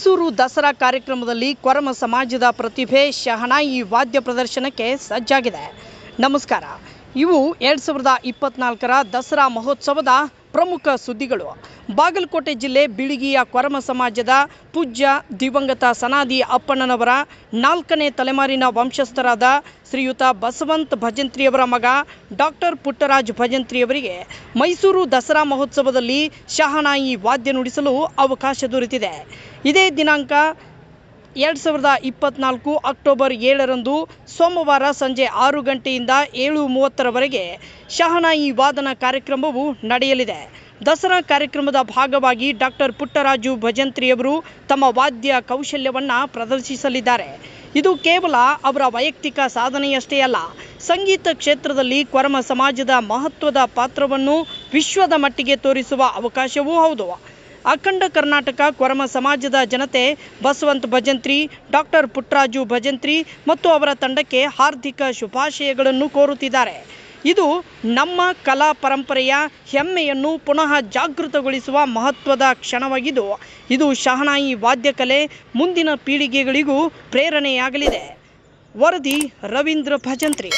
ಮೈಸೂರು ದಸರಾ ಕಾರ್ಯಕ್ರಮದಲ್ಲಿ ಕೊರಮ ಸಮಾಜದ ಪ್ರತಿಭೆ ಶಹನಾಯಿ ವಾದ್ಯ ಪ್ರದರ್ಶನಕ್ಕೆ ಸಜ್ಜಾಗಿದೆ. ನಮಸ್ಕಾರ. ಇವು ಎರಡು ಸಾವಿರದ ಇಪ್ಪತ್ನಾಲ್ಕರ ದಸರಾ ಮಹೋತ್ಸವದ ಪ್ರಮುಖ ಸುದ್ದಿಗಳು. ಬಾಗಲಕೋಟೆ ಜಿಲ್ಲೆ ಬಿಳಿಗಿಯ ಕೊರಮ ಸಮಾಜದ ಪೂಜ್ಯ ದಿವಂಗತ ಸನಾದಿ ಅಪ್ಪಣ್ಣನವರ ನಾಲ್ಕನೇ ತಲೆಮಾರಿನ ವಂಶಸ್ಥರಾದ ಶ್ರೀಯುತ ಬಸವಂತ್ ಭಜಂತ್ರಿಯವರ ಮಗ ಡಾಕ್ಟರ್ ಪುಟ್ಟರಾಜ್ ಭಜಂತ್ರಿಯವರಿಗೆ ಮೈಸೂರು ದಸರಾ ಮಹೋತ್ಸವದಲ್ಲಿ ಶಹನಾಯಿ ವಾದ್ಯ ನುಡಿಸಲು ಅವಕಾಶ ದೊರೆತಿದೆ. ಇದೇ ದಿನಾಂಕ ಎರಡು ಸಾವಿರದ ಇಪ್ಪತ್ನಾಲ್ಕು ಅಕ್ಟೋಬರ್ ಏಳರಂದು ಸೋಮವಾರ ಸಂಜೆ ಆರು ಗಂಟೆಯಿಂದ ಏಳು ಮೂವತ್ತರವರೆಗೆ ಶಹನಾಯಿ ವಾದನ ಕಾರ್ಯಕ್ರಮವು ನಡೆಯಲಿದೆ. ದಸರಾ ಕಾರ್ಯಕ್ರಮದ ಭಾಗವಾಗಿ ಡಾಕ್ಟರ್ ಪುಟ್ಟರಾಜು ಭಜಂತ್ರಿಯವರು ತಮ್ಮ ವಾದ್ಯ ಕೌಶಲ್ಯವನ್ನು ಪ್ರದರ್ಶಿಸಲಿದ್ದಾರೆ. ಇದು ಕೇವಲ ಅವರ ವೈಯಕ್ತಿಕ ಸಾಧನೆಯಷ್ಟೇ ಅಲ್ಲ, ಸಂಗೀತ ಕ್ಷೇತ್ರದಲ್ಲಿ ಕೊರಮ ಸಮಾಜದ ಮಹತ್ವದ ಪಾತ್ರವನ್ನು ವಿಶ್ವದ ಮಟ್ಟಿಗೆ ತೋರಿಸುವ ಅವಕಾಶವೂ ಹೌದು. ಅಖಂಡ ಕರ್ನಾಟಕ ಕೊರಮ ಸಮಾಜದ ಜನತೆ ಬಸವಂತ ಭಜಂತ್ರಿ, ಡಾಕ್ಟರ್ ಪುಟ್ಟರಾಜು ಭಜಂತ್ರಿ ಮತ್ತು ಅವರ ತಂಡಕ್ಕೆ ಹಾರ್ದಿಕ ಶುಭಾಶಯಗಳನ್ನು ಕೋರುತ್ತಿದ್ದಾರೆ. ಇದು ನಮ್ಮ ಕಲಾ ಪರಂಪರೆಯ ಹೆಮ್ಮೆಯನ್ನು ಪುನಃ ಜಾಗೃತಗೊಳಿಸುವ ಮಹತ್ವದ ಕ್ಷಣವಾಗಿದ್ದು, ಇದು ಶಹನಾಯಿ ವಾದ್ಯಕಲೆ ಮುಂದಿನ ಪೀಳಿಗೆಗಳಿಗೂ ಪ್ರೇರಣೆಯಾಗಲಿದೆ. ವರದಿ ರವೀಂದ್ರ ಭಜಂತ್ರಿ.